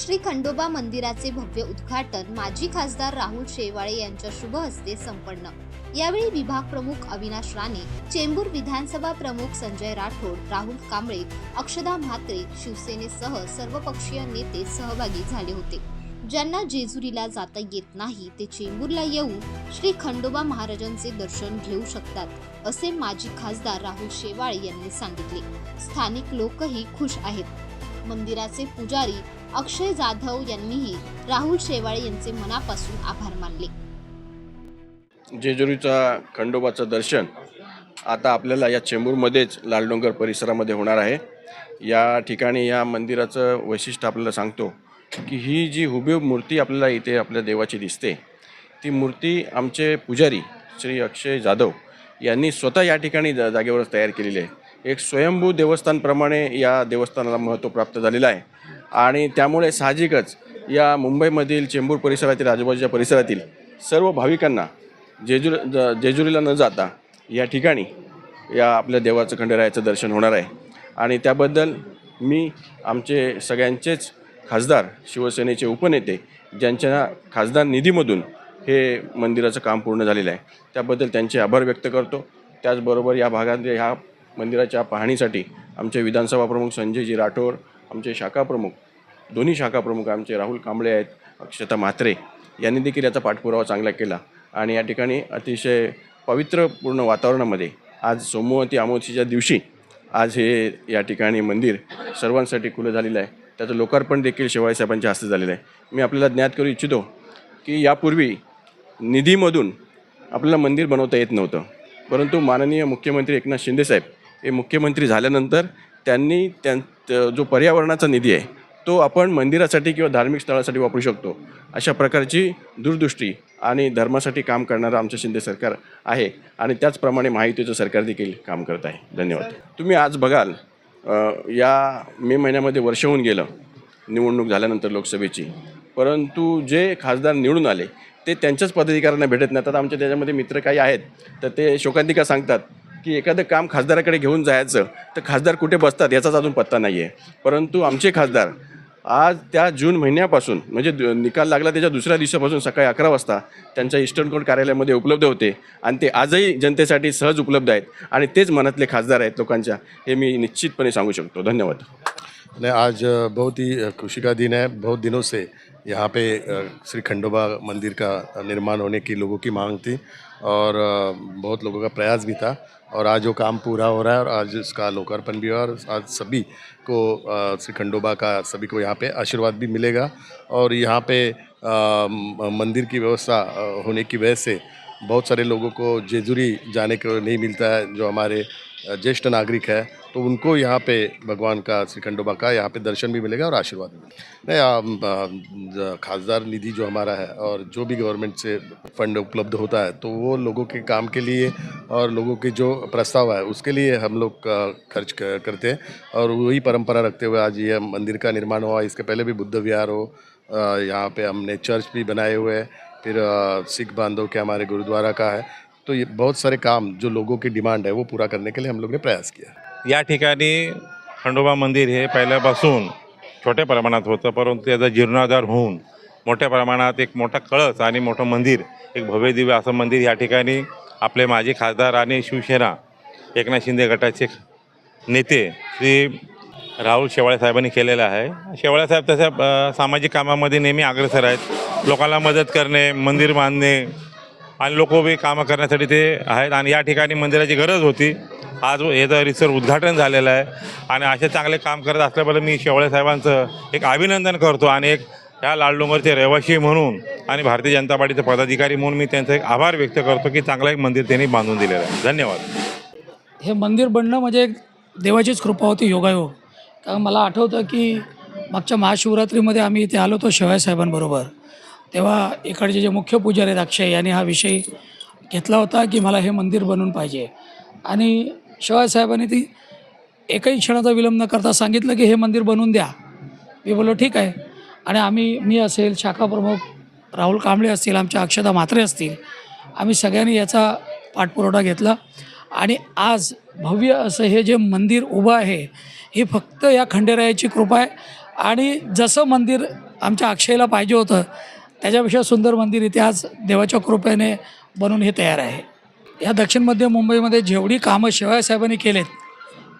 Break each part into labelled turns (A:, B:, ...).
A: श्री खंडोबा मंदिराचे भव्य उद्घाटन माजी खासदार राहुल शेवाळे यांच्या शुभ हस्ते संपन्न. यावेळी विभाग प्रमुख अविनाश राणे चेंबूर विधानसभा प्रमुख संजय राठोड राहुल कांबळे अक्षदा म्हात्रे शिवसेनेसह सर्वपक्षीय नेते सहभागी झाले होते. ज्यांना जेजुरीला जाता येत नाही ते चेंबूरला येऊन श्री खंडोबा महाराजांचे दर्शन घेऊ शकतात असे माजी खासदार राहुल शेवाळे यांनी सांगितले. स्थानिक लोकही खुश आहेत. मंदिराचे पुजारी अक्षय जाधव यांनीही राहुल शेवाळे यांचे मनापासून आभार मानले.
B: जेजुरीचा खंडोबाचं दर्शन आता आपल्याला या चेंबूरमध्येच लालडोंगर परिसरामध्ये होणार आहे. या ठिकाणी या मंदिराचं वैशिष्ट्य आपल्याला सांगतो की ही जी हुबेहूब मूर्ती आपल्याला इथे आपल्या देवाची दिसते ती मूर्ती आमचे पुजारी श्री अक्षय जाधव यांनी स्वतः या ठिकाणी जा जागेवरच तयार केलेली आहे. एक स्वयंभू देवस्थानप्रमाणे या देवस्थानाला महत्त्व प्राप्त झालेलं आहे. आणि त्यामुळे साहजिकच या मुंबईमधील चेंबूर परिसरातील आजूबाजूच्या परिसरातील सर्व भाविकांना जेजूर ज जेजुरीला न जाता या ठिकाणी या आपल्या देवाचं खंडेरायाचं दर्शन होणार आहे. आणि त्याबद्दल मी आमचे सगळ्यांचेच खासदार शिवसेनेचे उपनेते ज्यांच्या खासदार निधीमधून हे मंदिराचं काम पूर्ण झालेलं आहे. त्याबद्दल त्यांचे आभार व्यक्त करतो. त्याचबरोबर या भागात ह्या मंदिराच्या पाहणीसाठी आमचे विधानसभा प्रमुख संजयजी राठोड आमचे शाखा प्रमुख दोन्ही शाखाप्रमुख आमचे राहुल कांबळे आहेत अक्षता म्हात्रे यांनी देखील याचा पाठपुरावा चांगला केला. आणि या ठिकाणी अतिशय पवित्रपूर्ण वातावरणामध्ये आज सोमवती अमावस्येच्या दिवशी आज हे या ठिकाणी मंदिर सर्वांसाठी खुलं झालेलं आहे. त्याचं लोकार्पण देखील शेवाळे साहेबांच्या हस्ते झालेलं आहे. मी आपल्याला ज्ञात करू इच्छितो की यापूर्वी निधीमधून आपल्याला मंदिर बनवता येत नव्हतं. परंतु माननीय मुख्यमंत्री एकनाथ शिंदेसाहेब हे मुख्यमंत्री झाल्यानंतर त्यांनी त्यां जो पर्यावरणाचा निधी आहे तो आपण मंदिरासाठी किंवा धार्मिक स्थळासाठी वापरू शकतो. अशा प्रकारची दूरदृष्टी आणि धर्मासाठी काम करणारं आमचं शिंदे सरकार आहे आणि त्याचप्रमाणे महायुतीचं सरकार देखील काम करत आहे. धन्यवाद. तुम्ही आज बघाल या मे महिन्यामध्ये वर्ष होऊन गेलं निवडणूक झाल्यानंतर लोकसभेची. परंतु जे खासदार निवडून आले ते त्यांच्याच पदाधिकाऱ्यांना भेटत नाही तर आमच्या त्याच्यामध्ये मित्र काही आहेत तर ते शोकांतिका सांगतात की एखादं काम खासदाराकडे घेऊन जायचं तर खासदार कुठे बसतात याचाच अजून पत्ता नाही आहे परंतु आमचे खासदार आज त्या जून महिन्यापासून म्हणजे निकाल लागला त्याच्या दुसऱ्या दिवसापासून सकाळी अकरा वाजता त्यांच्या इस्टर्न कोर्ट कार्यालयामध्ये उपलब्ध होते आणि ते आजही जनतेसाठी सहज उपलब्ध आहेत आणि तेच मनातले खासदार आहेत लोकांच्या हे मी निश्चितपणे सांगू शकतो. धन्यवाद.
C: आज बहुत ही खुशी का दिन है बहुत दिनों से यहाँ पे श्री खंडोबा मंदिर का निर्माण होने की लोगों की मांग थी और बहुत लोगों का प्रयास भी था और आज वो काम पूरा हो रहा है और आज इसका लोकार्पण भी हुआ और आज सभी को श्री खंडोबा का सभी को यहाँ पे आशीर्वाद भी मिलेगा और यहाँ पे मंदिर की व्यवस्था होने की वजह से बहुत सारे लोगों को जेजुरी जाने को नहीं मिलता है, जो हमारे ज्येष्ठ नागरिक है तो उनको यहाँ पे भगवान का, श्री खंडोबा का यहाँ पे दर्शन भी मिलेगा और आशीर्वाद भी मिलेगा। नहीं खासदार निधि जो हमारा है और जो भी गवर्नमेंट से फंड उपलब्ध होता है तो वो लोगों के काम के लिए और लोगों के जो प्रस्ताव है, उसके लिए हम लोग खर्च करते हैं। और वही परंपरा रखते हुए आज ये मंदिर का निर्माण हुआ, इसके पहले भी बुद्ध विहार हो यहाँ पे हमने चर्च भी बनाए हुए हैं, फिर सिख बांधव के हमारे गुरुद्वारा का है। तो ये बहुत सारे काम जो लोगों की डिमांड है, वो पूरा करने के लिए हम लोग ने प्रयास किया
D: या ठिकाणी खंडोबा मंदिर हे पहिल्यापासून छोट्या प्रमाणात होतं परंतु त्याचा जीर्णोद्धार होऊन मोठ्या प्रमाणात एक मोठा कळस आणि मोठं मंदिर एक भव्य दिव्य असं मंदिर या ठिकाणी आपले माजी खासदार आणि शिवसेना एकनाथ शिंदे गटाचे नेते श्री राहुल शेवाळे साहेबांनी केलेलं आहे. शेवाळे साहेब तशा सामाजिक कामामध्ये नेहमी अग्रेसर आहेत. लोकांना मदत करणे मंदिर बांधणे आणि लोक बी कामं करण्यासाठी ते आहेत. आणि या ठिकाणी मंदिराची गरज होती. आज याचं रिसर उद्घाटन झालेलं आहे. आणि असे चांगले काम करत असल्याबद्दल मी शेवळे साहेबांचं एक अभिनंदन करतो आणि एक ह्या लालडोंगरचे रहिवासी म्हणून आणि भारतीय जनता पार्टीचे पदाधिकारी म्हणून मी त्यांचा एक आभार व्यक्त करतो की चांगलं एक मंदिर त्यांनी बांधून दिलेलं आहे. धन्यवाद.
E: हे मंदिर बनणं म्हणजे एक देवाचीच कृपा होती योगायोग कारण मला आठवतं की मागच्या महाशिवरात्रीमध्ये आम्ही इथे आलो होतो शेवाय साहेबांबरोबर. तेव्हा इकडचे जे मुख्य पुजारी आहेत अक्षय यांनी हा विषय घेतला होता की मला हे मंदिर बनवून पाहिजे. आणि शिवाय साहेबांनी ती एकही क्षणाचा विलंब न करता सांगितलं की हे मंदिर बनवून द्या. मी बोललो ठीक आहे. आणि आम्ही मी असेल शाखा प्रमुख राहुल कांबळे असतील आमच्या अक्षता म्हात्रे असतील आम्ही सगळ्यांनी याचा पाठपुरवठा घेतला. आणि आज भव्य असं हे जे मंदिर उभं आहे हे फक्त या खंडेरायाची कृपा आहे. आणि जसं मंदिर आमच्या अक्षयला पाहिजे होतं त्याच्यापेक्षा सुंदर मंदिर इथे आज देवाच्या कृपेने बनून हे तयार आहे. या दक्षिण मध्य मुंबईमध्ये जेवढी कामं शिवायसाहेबांनी केलेत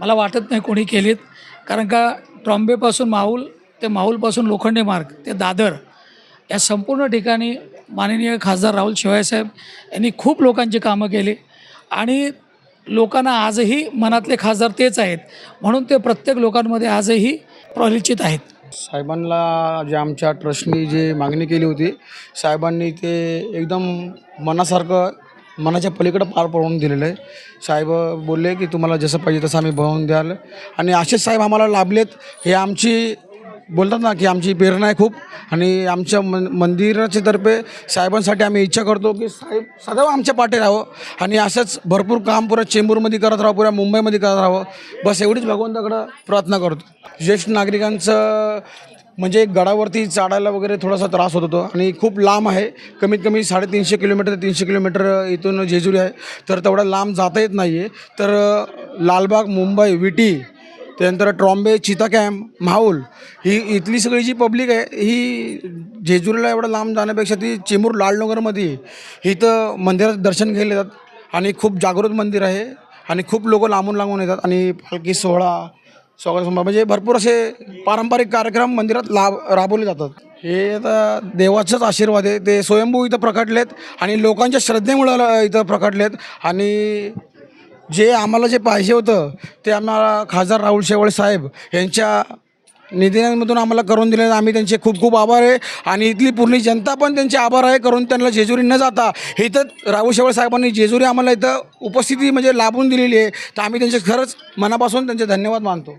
E: मला वाटत नाही कोणी केलीत. कारण का ट्रॉम्बेपासून माहूल ते माहूलपासून लोखंडे मार्ग ते दादर या संपूर्ण ठिकाणी माननीय खासदार राहुल शिवायसाहेब यांनी खूप लोकांची कामं केली. आणि लोकांना आजही मनातले खासदार तेच आहेत. म्हणून ते प्रत्येक लोकांमध्ये आजही प्रलिचित आहेत.
F: साहेबांना जे आमच्या ट्रस्टनी जे मागणी केली होती साहेबांनी ते एकदम मनासारखं मनाच्या पलीकडं पार पडवून दिलेलं आहे. साहेब बोलले की तुम्हाला जसं पाहिजे तसं आम्ही बनवून द्याल. आणि असेच साहेब आम्हाला लाभलेत. हे आमची बोलतात ना की आमची प्रेरणा आहे खूप. आणि आमच्या मन मंदिराच्या तर्फे साहेबांसाठी आम्ही इच्छा करतो की साहेब सदैव आमच्या पाठी राहावं. आणि असंच भरपूर काम पुऱ्या चेंबूरमध्ये करत राहावं पुऱ्या मुंबईमध्ये करत राहावं. बस एवढीच भगवंताकडं प्रार्थना करतो. ज्येष्ठ नागरिकांचं म्हणजे गडावरती चढायला वगैरे थोडासा त्रास होत होतो. आणि खूप लांब आहे. कमीत कमी साडेतीनशे किलोमीटर तीनशे किलोमीटर इथून जेजुरी आहे. तर तेवढा लांब जाता येत नाही आहे तर लालबाग मुंबई विटी त्यानंतर ट्रॉम्बे चिता कॅम्प माहूल ही इथली सगळी जी पब्लिक आहे ही जेजुरीला एवढं लांब जाण्यापेक्षा ती चेंबूर लालनगरमध्ये इथं मंदिरात दर्शन घ्यायला येतात आणि खूप जागृत मंदिर आहे आणि खूप लोक लांबून लांबून येतात आणि पालखी सोहळा स्वागत समारंभ म्हणजे भरपूर असे पारंपरिक कार्यक्रम मंदिरात लाभ राबवले जातात. हे आता देवाचाच आशीर्वाद आहे. ते स्वयंभू इथं प्रकटलेत आणि लोकांच्या श्रद्धेमुळं इथं प्रकटलेत आणि जे आम्हाला जे पाहिजे होतं ते आम्हाला खासदार राहुल शेवाळे साहेब यांच्या निधीमधून आम्हाला करून दिले. आम्ही त्यांचे खूप खूप आभार आहे. आणि इथली पूर्ण जनता पण त्यांचे आभार आहे करून त्यांना जेजुरी न जाता इथं राहुल शेवळ साहेबांनी जेजुरी आम्हाला इथं उपस्थिती म्हणजे लाभून दिलेली आहे. तर आम्ही त्यांचे खरंच मनापासून त्यांचे धन्यवाद मानतो.